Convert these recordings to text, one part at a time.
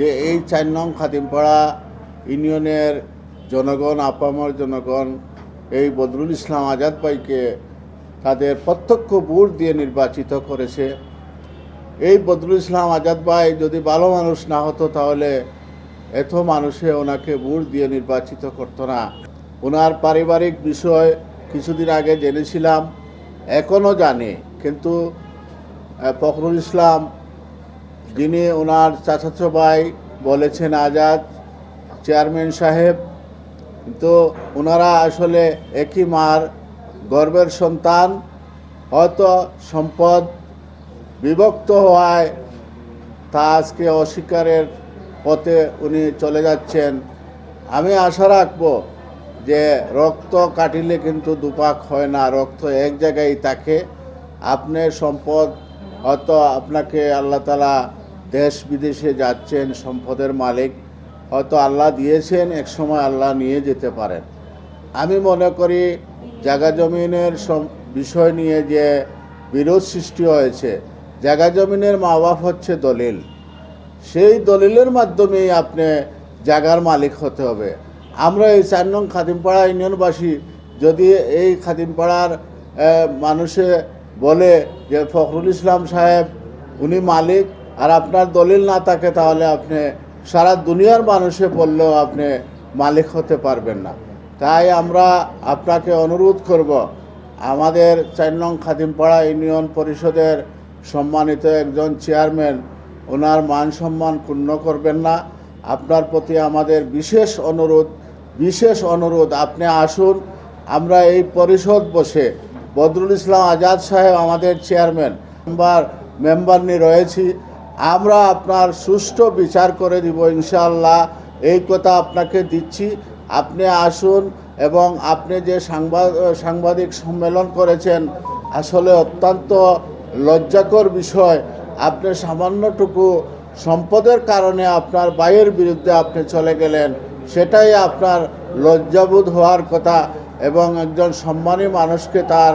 যে এই চার নং খাদিমপাড়া ইউনিয়নের জনগণ, আপামর জনগণ, এই বদরুল ইসলাম আজাদ ভাইকে তাদের প্রত্যক্ষ ভোট দিয়ে নির্বাচিত করেছে। এই বদরুল ইসলাম আজাদ ভাই যদি ভালো মানুষ না হতো তাহলে এত মানুষে ওনাকে ভোট দিয়ে নির্বাচিত করতো না। ওনার পারিবারিক বিষয় কিছুদিন আগে জেনেছিলাম এখনও জানে। কিন্তু ফখরুল ইসলাম যিনি ওনার চাচাতো ভাই বলেছেন আজাদ, চেয়ারম্যান সাহেব তো ওনারা আসলে একই মার গর্বের সন্তান, হয়তো সম্পদ বিভক্ত হওয়ায় তা আজকে অস্বীকারের পথে উনি চলে যাচ্ছেন। আমি আশা রাখব যে রক্ত কাটিলে কিন্তু দুপাক হয় না, রক্ত এক জায়গায় থাকে। আপনার সম্পদ হয়তো আপনাকে আল্লাহ তালা দেশ বিদেশে যাচ্ছেন সম্পদের মালিক, হয়তো আল্লাহ দিয়েছেন এক সময় আল্লাহ নিয়ে যেতে পারেন। আমি মনে করি জায়গা জমিনের বিষয় নিয়ে যে বিরোধ সৃষ্টি হয়েছে, জায়গা জমিনের মা বাপ হচ্ছে দলিল। সেই দলিলের মাধ্যমেই আপনি জায়গার মালিক হতে হবে। আমরা এই চার নং খাদিমপাড়া ইউনিয়নবাসী যদি এই খাদিমপাড়ার মানুষে বলে যে ফখরুল ইসলাম সাহেব, উনি মালিক আর আপনার দলিল না থাকে তাহলে আপনি সারা দুনিয়ার মানুষে বললেও আপনি মালিক হতে পারবেন না। তাই আমরা আপনাকে অনুরোধ করব, আমাদের চার নং খাদিমপাড়া ইউনিয়ন পরিষদের সম্মানিত একজন চেয়ারম্যান, ওনার মান সম্মান ক্ষুণ্ণ করবেন না। আপনার প্রতি আমাদের বিশেষ অনুরোধ বিশেষ অনুরোধ, আপনি আসুন, আমরা এই পরিষদ বসে বদরুল ইসলাম আজাদ সাহেব আমাদের চেয়ারম্যান, মেম্বার মেম্বার নিয়ে রয়েছি। আমরা আপনার সুষ্ঠু বিচার করে দিব ইনশাল্লাহ এই কথা আপনাকে দিচ্ছি। আপনি আসুন এবং আপনি যে সাংবাদ সাংবাদিক সম্মেলন করেছেন, আসলে অত্যন্ত লজ্জাকর বিষয়। আপনি সামান্যটুকু সম্পদের কারণে আপনার বাইয়ের বিরুদ্ধে আপনি চলে গেলেন, সেটাই আপনার লজ্জাবোধ হওয়ার কথা এবং একজন সম্মানী মানুষকে তার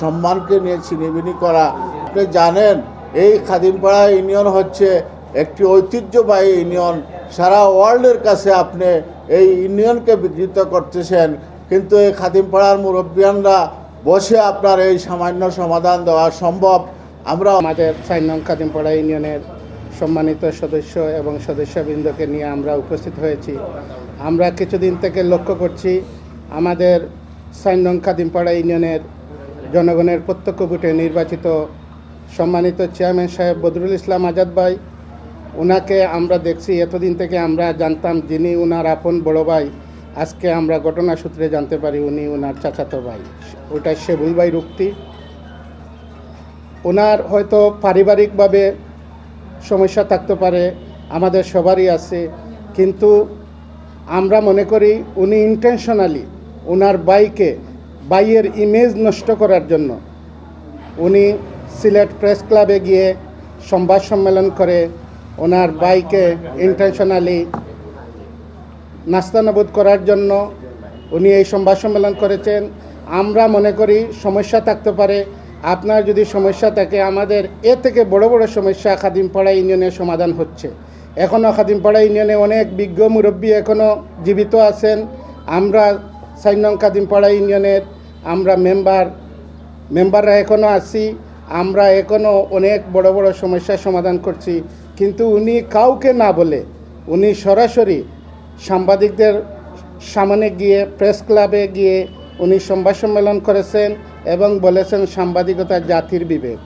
সম্মানকে নিয়ে ছিনিবিনি করা। আপনি জানেন এই খাদিমপাড়া ইউনিয়ন হচ্ছে একটি ঐতিহ্যবাহী ইউনিয়ন। সারা ওয়ার্ল্ডের কাছে আপনি এই ইউনিয়নকে বিকৃত করতেছেন। কিন্তু এই খাদিমপাড়ার মুরব্বিয়ানরা বসে আপনার এই সামান্য সমাধান দেওয়া সম্ভব। আমরা আমাদের চার নং কাদিমপাড়া ইউনিয়নের সম্মানিত সদস্য এবং সদস্যবৃন্দকে নিয়ে আমরা উপস্থিত হয়েছি। আমরা কিছুদিন থেকে লক্ষ্য করছি, আমাদের চার নং কাদিমপাড়া ইউনিয়নের জনগণের প্রত্যক্ষ ভোটে নির্বাচিত সম্মানিত চেয়ারম্যান সাহেব বদরুল ইসলাম আজাদ ভাই ওনাকে আমরা দেখছি, এতদিন থেকে আমরা জানতাম যিনি ওনার আপন বড় ভাই। আজকে আমরা ঘটনা সূত্রে জানতে পারি উনি ওনার চাচাতো ভাই। ওটা শেবুল ভাই রুক্তি। ওনার হয়তো পারিবারিকভাবে সমস্যা থাকতে পারে, আমাদের সবারই আছে, কিন্তু আমরা মনে করি উনি ইন্টেনশনালি ওনার বাইকে বাইয়ের ইমেজ নষ্ট করার জন্য উনি সিলেট প্রেস ক্লাবে গিয়ে সংবাদ সম্মেলন করে ওনার বাইকে ইন্টেনশনালি নাস্তানাবুদ করার জন্য উনি এই সংবাদ সম্মেলন করেছেন। আমরা মনে করি সমস্যা থাকতে পারে। আপনার যদি সমস্যা থাকে, আমাদের এ থেকে বড় বড় সমস্যা খাদিমপাড়া ইউনিয়নের সমাধান হচ্ছে। এখনও খাদিমপাড়া ইউনিয়নে অনেক বিজ্ঞ মুরব্বী এখনও জীবিত আছেন। আমরা সাইনং খাদিমপাড়া ইউনিয়নের, আমরা মেম্বার, মেম্বাররা এখনও আছি। আমরা এখনও অনেক বড় বড় সমস্যার সমাধান করছি, কিন্তু উনি কাউকে না বলে উনি সরাসরি সাংবাদিকদের সামনে গিয়ে প্রেস ক্লাবে গিয়ে উনি সংবাদ সম্মেলন করেছেন এবং বলেছেন সাংবাদিকতা জাতির বিবেক।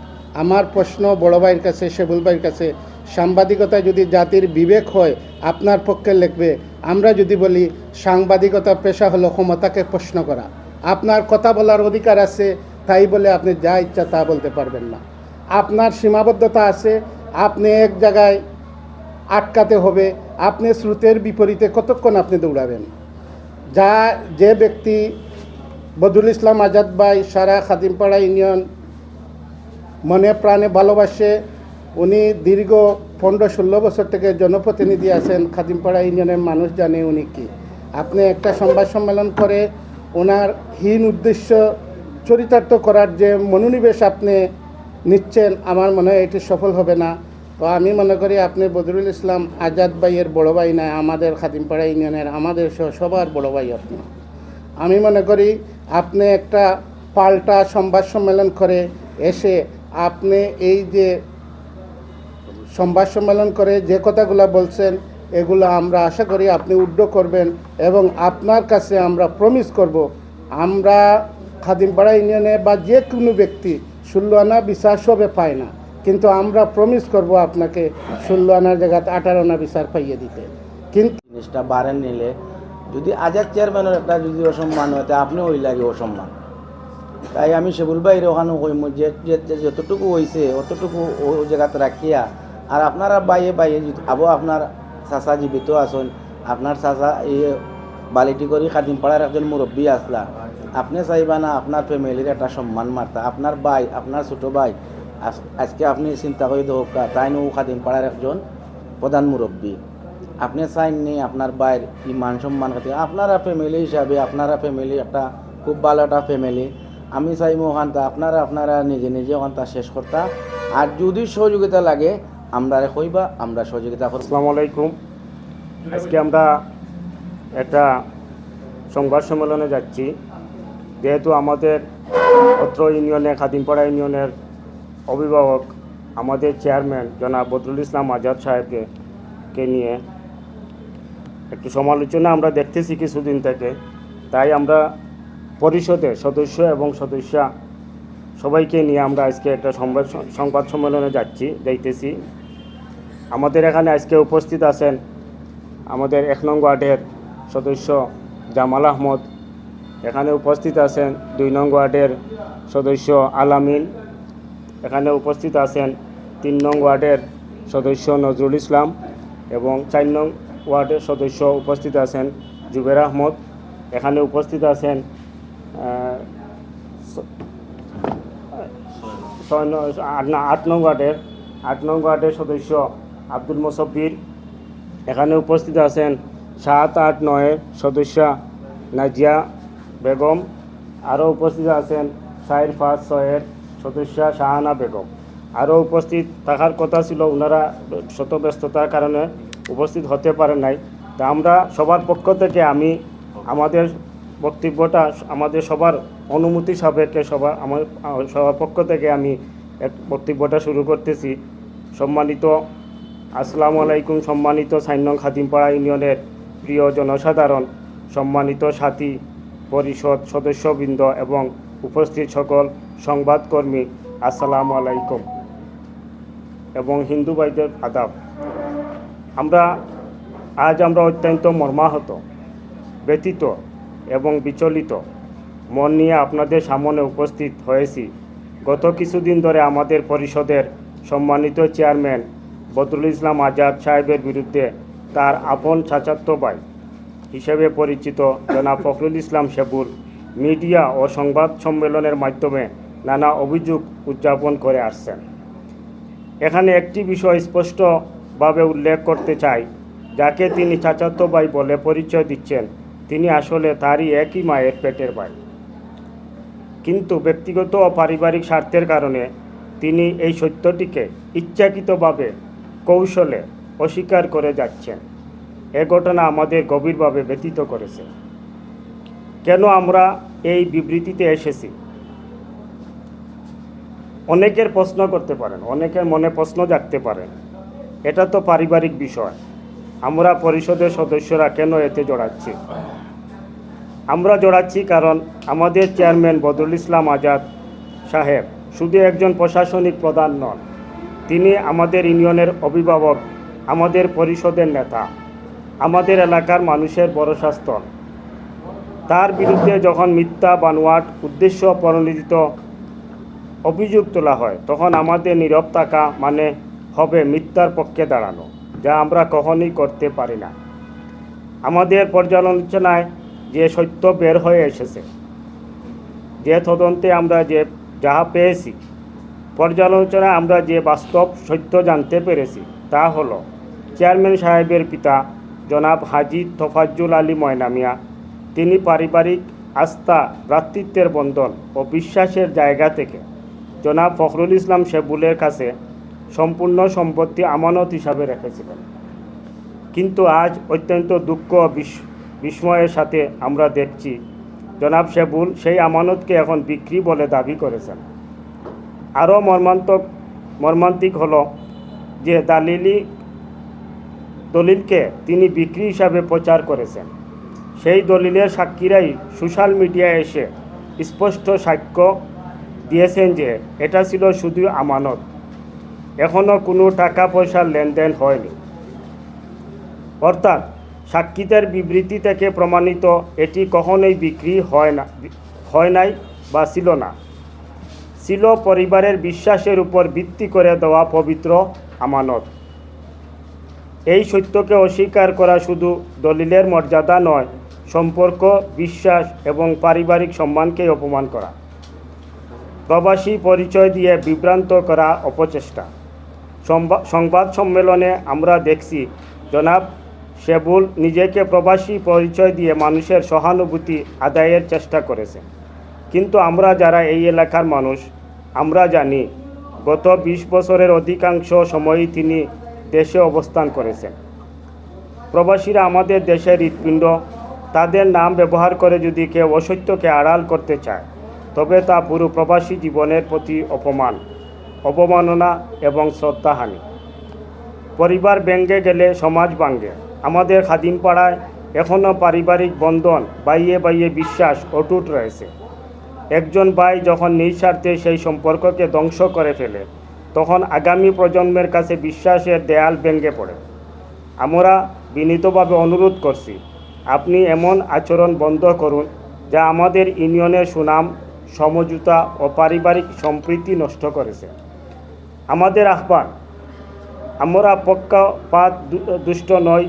আমার প্রশ্ন বড় ভাইয়ের কাছে শেবুল ভাইয়ের কাছে, সাংবাদিকতা যদি জাতির বিবেক হয়, আপনার পক্ষে লিখবে, আমরা যদি বলি সাংবাদিকতা পেশা হলো ক্ষমতাকে প্রশ্ন করা। আপনার কথা বলার অধিকার আছে তাই বলে আপনি যা ইচ্ছা তা বলতে পারবেন না। আপনার সীমাবদ্ধতা আছে, আপনি এক জায়গায় আটকাতে হবে, আপনি স্রোতের বিপরীতে কতক্ষণ আপনি দৌড়াবেন? যা, যে ব্যক্তি বদুল ইসলাম আজাদ ভাই, সারা খাদিমপাড়া ইউনিয়ন মনে প্রাণে ভালোবাসে, উনি দীর্ঘ পনেরো ষোলো বছর থেকে জনপ্রতিনিধি আছেন, খাদিমপাড়া ইউনিয়নের মানুষ জানে উনি কি। আপনি একটা সংবাদ সম্মেলন করে ওনার হীন উদ্দেশ্য চরিতার্থ করার যে মনোনিবেশ আপনি নিচ্ছেন, আমার মনে হয় এটি সফল হবে না। তো আমি মনে করি আপনি বদরুল ইসলাম আজাদ ভাইয়ের বড় ভাই না, আমাদের খাদিমপাড়া ইউনিয়নের, আমাদের সবার বড় ভাই আপনি। আমি মনে করি আপনি একটা পাল্টা সংবাদ সম্মেলন করে এসে আপনি এই যে সংবাদ সম্মেলন করে যে কথাগুলো বলছেন, এগুলো আমরা আশা করি আপনি উড্ড করবেন এবং আপনার কাছে আমরা প্রমিস করব, আমরা খাদিমপাড়া ইউনিয়নে বা যে কোনো ব্যক্তি ষোলো আনা বিচার সবে পায় না। কিন্তু আমরা প্রমিস করব আপনাকে ষোলো আনার জায়গাতে আঠারো আনা বিচার পাইয়ে দিতে। কিন্তু জিনিসটা বাড়েন নিলে যদি আজাদ চেয়ারম্যানের একটা যদি অসম্মান হয়, তা আপনি ওই লাগে অসম্মান। তাই আমি সেবুল ভাইয়ের ওখানে কইম যে যতটুকু হয়েছে অতটুকু ও জায়গাতে রাখিয়া, আর আপনারা বাইয়ে বাইয়ে আবো, আপনার চাচা জীবিত আছেন, আপনার চাচা এই বালিটি করি খাদিম পাড়ার একজন মুরব্বী আসলা। আপনি চাইবা না আপনার ফ্যামিলির একটা সম্মান মারতা আপনার ভাই আপনার ছোট ভাই আজ- আজকে আপনি চিন্তা করে দেখুক তাই নো খাদিম পাড়ার একজন প্রধান মুরব্বী আপনি চাইননি আপনার বাইর ইমান সম্মান খাতে। আপনারা ফ্যামিলি হিসাবে আপনারা ফ্যামিলি একটা খুব ভালো একটা ফ্যামিলি আমি চাইব ওখানটা আপনারা আপনারা নিজে নিজে ওখানটা শেষ করতা আর যদি সহযোগিতা লাগে আমরা কইবা আমরা সহযোগিতা করব আসসালামু আলাইকুম। আজকে আমরা একটা সংবাদ সম্মেলনে যাচ্ছি। যেহেতু আমাদের অত্র ইউনিয়নে খাদিমপাড়া ইউনিয়নের অভিভাবক, আমাদের চেয়ারম্যান জনাব বদরুল ইসলাম আজাদ সাহেবকে, কে নিয়ে একটু সমালোচনা আমরা দেখতেছি কিছুদিন থেকে। তাই আমরা পরিষদের সদস্য এবং সদস্যা সবাইকে নিয়ে আমরা আজকে একটা সংবাদ সংবাদ সম্মেলনে যাচ্ছি, যাইতেছি। আমাদের এখানে আজকে উপস্থিত আছেন আমাদের এক নং ওয়ার্ডের সদস্য জামাল আহমদ এখানে উপস্থিত আছেন দুই নং ওয়ার্ডের সদস্য আলামিন। এখানে উপস্থিত আছেন তিন নং ওয়ার্ডের সদস্য নজরুল ইসলাম এবং চার নং ওয়ার্ডের সদস্য উপস্থিত আছেন জুবের আহমদ। এখানে উপস্থিত আছেন আট নং ওয়ার্ডের, আট নং ওয়ার্ডের সদস্য আব্দুল মোসব্বির এখানে উপস্থিত আছেন সাত আট নয়ের সদস্য নাজিয়া বেগম। আরও উপস্থিত আছেন চার পাঁচ ছয়ের সদস্য শাহানা বেগম। আরও উপস্থিত থাকার কথা ছিল ওনারা শত ব্যস্ততার কারণে উপস্থিত হতে পারেন নাই। তা আমরা সবার পক্ষ থেকে আমি আমাদের বক্তব্যটা আমাদের সবার অনুমতি সাপেক্ষে সবার আমার সবার পক্ষ থেকে আমি এক বক্তব্যটা শুরু করতেছি। সম্মানিত, আসসালামু আলাইকুম সম্মানিত সাইনং খাদিমপাড়া ইউনিয়নের প্রিয় জনসাধারণ, সম্মানিত সাথী পরিষদ সদস্যবৃন্দ এবং উপস্থিত সকল সংবাদকর্মী, আসসালামু আলাইকুম। এবং হিন্দু ভাইদের আদাব। আমরা, আজ আমরা অত্যন্ত মর্মাহত ব্যতীত এবং বিচলিত। মন নিয়ে আপনাদের সামনে উপস্থিত হয়েছি। গত কিছুদিন ধরে আমাদের পরিষদের সম্মানিত চেয়ারম্যান বদরুল ইসলাম আজাদ সাহেবের বিরুদ্ধে তার আপন চাচাত্ত ভাই হিসেবে পরিচিত জনাব ফখরুল ইসলাম শেবুল মিডিয়া ও সংবাদ সম্মেলনের মাধ্যমে নানা অভিযোগ উদযাপন করে আসছেন। এখানে একটি বিষয় স্পষ্টভাবে উল্লেখ করতে চাই, যাকে তিনি চাচাতো ভাই বলে পরিচয় দিচ্ছেন। তিনি আসলে তারই একই মায়ের পেটের ভাই। কিন্তু ব্যক্তিগত ও পারিবারিক স্বার্থের কারণে তিনি এই সত্যটিকে ইচ্ছাকৃতভাবে কৌশলে অস্বীকার করে যাচ্ছেন। এ ঘটনা আমাদের গভীরভাবে ব্যতীত করেছে। কেন আমরা এই বিবৃতিতে এসেছি? অনেকের প্রশ্ন করতে পারেন, অনেকের মনে প্রশ্ন জাগতে পারেন এটা তো পারিবারিক বিষয়। আমরা পরিষদের সদস্যরা কেন এতে জড়াচ্ছি? আমরা জড়াচ্ছি কারণ আমাদের চেয়ারম্যান বদরুল ইসলাম আজাদ সাহেব শুধু একজন প্রশাসনিক প্রধান নন, তিনি আমাদের ইউনিয়নের অভিভাবক, আমাদের পরিষদের নেতা। আমাদের এলাকার মানুষের বড় স্থল তার বিরুদ্ধে যখন মিথ্যা, বানোয়াট, উদ্দেশ্য প্রণোদিত অভিযোগ তোলা হয়, তখন আমাদের নীরব থাকা মানে হবে মিথ্যার পক্ষে দাঁড়ানো, যা আমরা কখনই করতে পারি না। আমাদের পর্যালোচনায় যে সত্য বের হয়ে এসেছে, যে তদন্তে আমরা যে যাহা পেয়েছি, পর্যালোচনায় আমরা যে বাস্তব সত্য জানতে পেরেছি, তা হলো, চেয়ারম্যান সাহেবের পিতা জনাব হাজি তোফাজ্জুল আলী ময়নামিয়া তিনি পারিবারিক আস্থা, ভ্রাতৃত্বের বন্ধন ও বিশ্বাসের জায়গা থেকে জনাব ফখরুল ইসলাম শেবুলের কাছে সম্পূর্ণ সম্পত্তি আমানত হিসাবে রেখেছিলেন। কিন্তু আজ অত্যন্ত দুঃখ বিস্ময়ের সাথে আমরা দেখছি জনাব শেবুল সেই আমানতকে এখন বিক্রি বলে দাবি করেছেন। আরও মর্মান্তক, মর্মান্তিক হলো যে দালিলি দলিলকে তিনি বিক্রি হিসাবে প্রচার করেছেন। সেই দলিলের সাক্ষীরাই সোশ্যাল মিডিয়ায় এসে স্পষ্ট সাক্ষ্য দিয়েছেন যে এটা ছিল শুধু আমানত। এখনও কোনো টাকা পয়সার লেনদেন হয়নি। অর্থাৎ সাক্ষীদের বিবৃতি থেকে প্রমাণিত এটি কখনোই বিক্রি হয় না হয় নাই বা ছিল না। ছিল পরিবারের বিশ্বাসের উপর ভিত্তি করে দেওয়া পবিত্র আমানত। এই সত্যকে অস্বীকার করা শুধু দলিলের মর্যাদা নয়, সম্পর্ক, বিশ্বাস এবং পারিবারিক সম্মানকে অপমান করা। প্রবাসী পরিচয় দিয়ে বিভ্রান্ত করা অপচেষ্টা। সংবাদ সম্মেলনে আমরা দেখছি, জনাব শেবুল নিজেকে প্রবাসী পরিচয় দিয়ে মানুষের সহানুভূতি আদায়ের চেষ্টা করেছে কিন্তু আমরা যারা এই এলাকার মানুষ, আমরা জানি, গত বিশ বছরের অধিকাংশ সময়ই তিনি দেশে অবস্থান করেছেন। প্রবাসীরা আমাদের দেশের হৃৎপিণ্ড, তাদের নাম ব্যবহার করে যদি কেউ অসত্যকে আড়াল করতে চায়, তবে তা পুরো প্রবাসী জীবনের প্রতি অপমান, অবমাননা এবং শ্রদ্ধাহানি। পরিবার ব্যঙ্গে গেলে সমাজ ভাঙ্গে আমাদের খাদিমপাড়ায় এখনও পারিবারিক বন্ধন বাইয়ে বাইয়ে বিশ্বাস অটুট রয়েছে। একজন ভাই যখন নিঃস্বার্থে সেই সম্পর্ককে ধ্বংস করে ফেলে তখন আগামী প্রজন্মের কাছে বিশ্বাসের দেয়াল ভেঙে পড়ে। আমরা বিনীতভাবে অনুরোধ করছি, আপনি এমন আচরণ বন্ধ করুন যা আমাদের ইউনিয়নের সুনাম, সমঝোতা ও পারিবারিক সম্প্রীতি নষ্ট করেছে। আমাদের আহ্বান, আমরা পক্ষপাত দুষ্ট নই,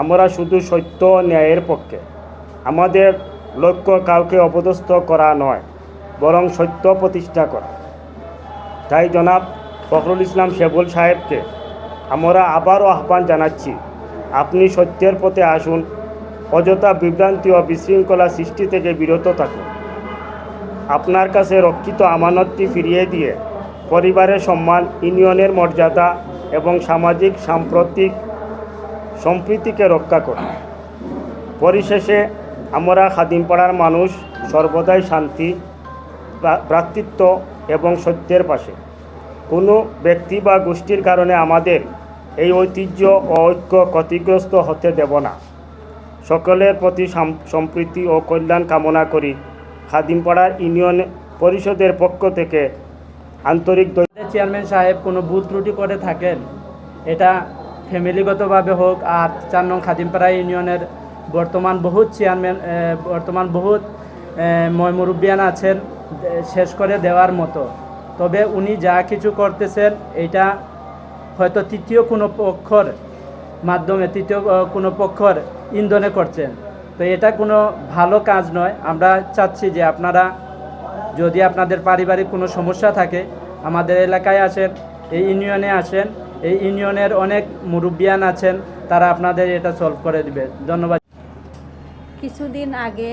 আমরা শুধু সত্য ন্যায়ের পক্ষে। আমাদের লক্ষ্য কাউকে অপদস্থ করা নয়, বরং সত্য প্রতিষ্ঠা করা। তাই জনাব ফখরুল ইসলাম শেবুল সাহেবকে আমরা আবারও আহ্বান জানাচ্ছি, আপনি সত্যের পথে আসুন, অযথা বিভ্রান্তি ও বিশৃঙ্খলা সৃষ্টি থেকে বিরত থাকুন। আপনার কাছে রক্ষিত আমানতটি ফিরিয়ে দিয়ে পরিবারের সম্মান, ইউনিয়নের মর্যাদা এবং সামাজিক, সাম্প্রতিক সম্প্রীতিকে রক্ষা করুন। পরিশেষে আমরা খাদিমপাড়ার মানুষ সর্বদাই শান্তি ভ্রা- ভ্রাতৃত্ব এবং সত্যের পাশে। কোনো ব্যক্তি বা গোষ্ঠীর কারণে আমাদের এই ঐতিহ্য ও ঐক্য ক্ষতিগ্রস্ত হতে দেব না। সকলের প্রতি সাম- সম্প্রীতি ও কল্যাণ কামনা করি। খাদিমপাড়ার ইউনিয়ন পরিষদের পক্ষ থেকে আন্তরিক চেয়ারম্যান সাহেব কোনো ভুল ত্রুটি করে থাকেন? এটা ফ্যামিলিগতভাবে হোক আর চার নং খাদিমপাড়া ইউনিয়নের বর্তমান বহুত চেয়ারম্যান বর্তমান বহুত ময় মুরব্বিয়ান আছেন শেষ করে দেওয়ার মতো। তবে উনি যা কিছু করতেছেন, এটা হয়তো তৃতীয় কোনো পক্ষর মাধ্যমে, তৃতীয় কোনো পক্ষর ইন্ধনে করছেন। তো এটা কোনো ভালো কাজ নয়। আমরা চাচ্ছি যে আপনারা, যদি আপনাদের পারিবারিক কোনো সমস্যা থাকে, আমাদের এলাকায় আসেন, এই ইউনিয়নে আসেন, এই ইউনিয়নের অনেক মুরব্বিয়ান আছেন, তারা আপনাদের এটা সলভ করে দিবে। ধন্যবাদ। কিছুদিন আগে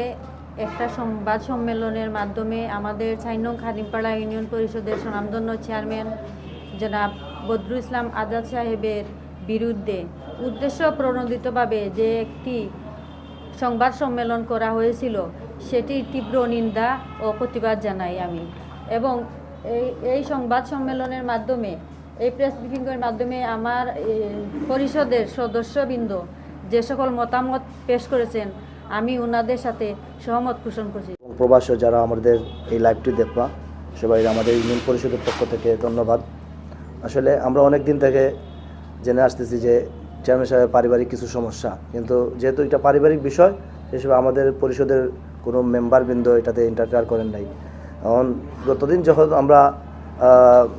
একটা সংবাদ সম্মেলনের মাধ্যমে আমাদের চাইনং খাদিমপাড়া ইউনিয়ন পরিষদের সুনামধন্য চেয়ারম্যান জনাব বদরুল ইসলাম আজাদ সাহেবের বিরুদ্ধে উদ্দেশ্য প্রণোদিতভাবে যে একটি সংবাদ সম্মেলন করা হয়েছিল, সেটির তীব্র নিন্দা ও প্রতিবাদ জানাই আমি। এবং এই এই সংবাদ সম্মেলনের মাধ্যমে, এই প্রেস ব্রিফিংয়ের মাধ্যমে আমার পরিষদের সদস্যবৃন্দ যে সকল মতামত পেশ করেছেন আমি ওনাদের সাথে সহমত পোষণ করছি। প্রবাসী যারা আমাদের এই লাইভটি দেখবা, সবাই আমাদের ইউনিয়ন পরিষদের পক্ষ থেকে ধন্যবাদ। আসলে আমরা অনেক দিন থেকে জেনে আসতেছি যে চেয়ারম্যান সাহেবের পারিবারিক কিছু সমস্যা, কিন্তু যেহেতু এটা পারিবারিক বিষয় হিসেবে আমাদের পরিষদের কোনো মেম্বারবৃন্দ এটাতে ইন্টারফেয়ার করেন নাই। এখন গতদিন যখন আমরা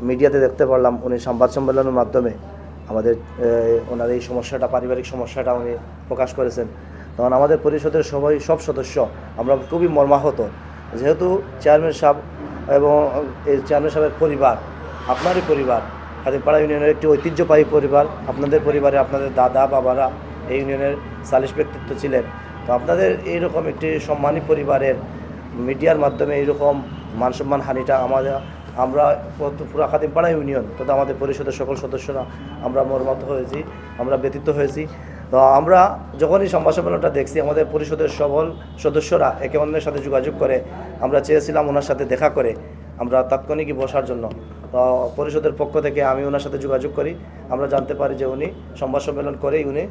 মিডিয়াতে দেখতে পারলাম, উনি সংবাদ সম্মেলনের মাধ্যমে আমাদের ওনার এই সমস্যাটা, পারিবারিক সমস্যাটা উনি প্রকাশ করেছেন। তখন আমাদের পরিষদের সবাই, সব সদস্য আমরা খুবই মর্মাহত। যেহেতু চেয়ারম্যান সাহেব এবং এই চেয়ারম্যান সাহেবের পরিবার, আপনারই পরিবার খাদিমপাড়া ইউনিয়নের একটি ঐতিহ্যবাহী পরিবার, আপনাদের পরিবারে আপনাদের দাদা, বাবারা এই ইউনিয়নের সালিশ ব্যক্তিত্ব ছিলেন। তো আপনাদের এইরকম একটি সম্মানী পরিবারের মিডিয়ার মাধ্যমে এইরকম মান সম্মান হানিটা আমাদের, আমরা পুরা খাদিমপাড়া ইউনিয়ন তথা আমাদের পরিষদের সকল সদস্যরা আমরা মর্মাহত হয়েছি, আমরা ব্যতীত হয়েছি। তো আমরা যখনই সংবাদ সম্মেলনটা দেখছি, আমাদের পরিষদের সবল সদস্যরা একে অন্যের সাথে যোগাযোগ করে আমরা চেয়েছিলাম ওনার সাথে দেখা করে আমরা তাৎক্ষণিকই বসার জন্য। তো পরিষদের পক্ষ থেকে আমি ওনার সাথে যোগাযোগ করি, আমরা জানতে পারি যে উনি সংবাদ সম্মেলন করেই উনি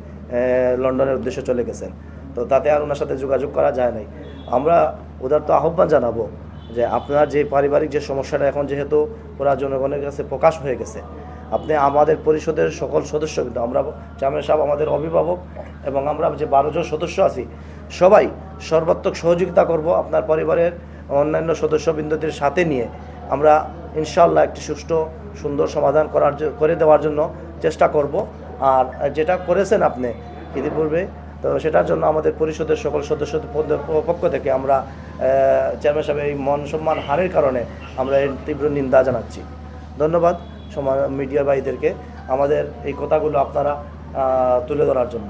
লন্ডনের উদ্দেশ্যে চলে গেছেন। তো তাতে আর ওনার সাথে যোগাযোগ করা যায় নাই। আমরা ওদের তো আহ্বান জানাব যে আপনার যে পারিবারিক যে সমস্যাটা এখন যেহেতু পুরা জনগণের কাছে প্রকাশ হয়ে গেছে আপনি আমাদের পরিষদের সকল সদস্য, কিন্তু আমরা চেয়ারম্যান সাহেব আমাদের অভিভাবক এবং আমরা যে বারো জন সদস্য আছি, সবাই সর্বাত্মক সহযোগিতা করব আপনার পরিবারের অন্যান্য সদস্যবৃন্দদের সাথে নিয়ে। আমরা ইনশাল্লাহ একটি সুষ্ঠু, সুন্দর সমাধান করার করে দেওয়ার জন্য চেষ্টা করব। আর যেটা করেছেন আপনি ইতিপূর্বে, তো সেটার জন্য আমাদের পরিষদের সকল সদস্যদের পক্ষ থেকে আমরা চেয়ারম্যান সাহেবের এই মন সম্মান হারের কারণে আমরা এর তীব্র নিন্দা জানাচ্ছি। ধন্যবাদ। সমা মিডিয়া আমাদের এই কথাগুলো আপনারা তুলে ধরার জন্য।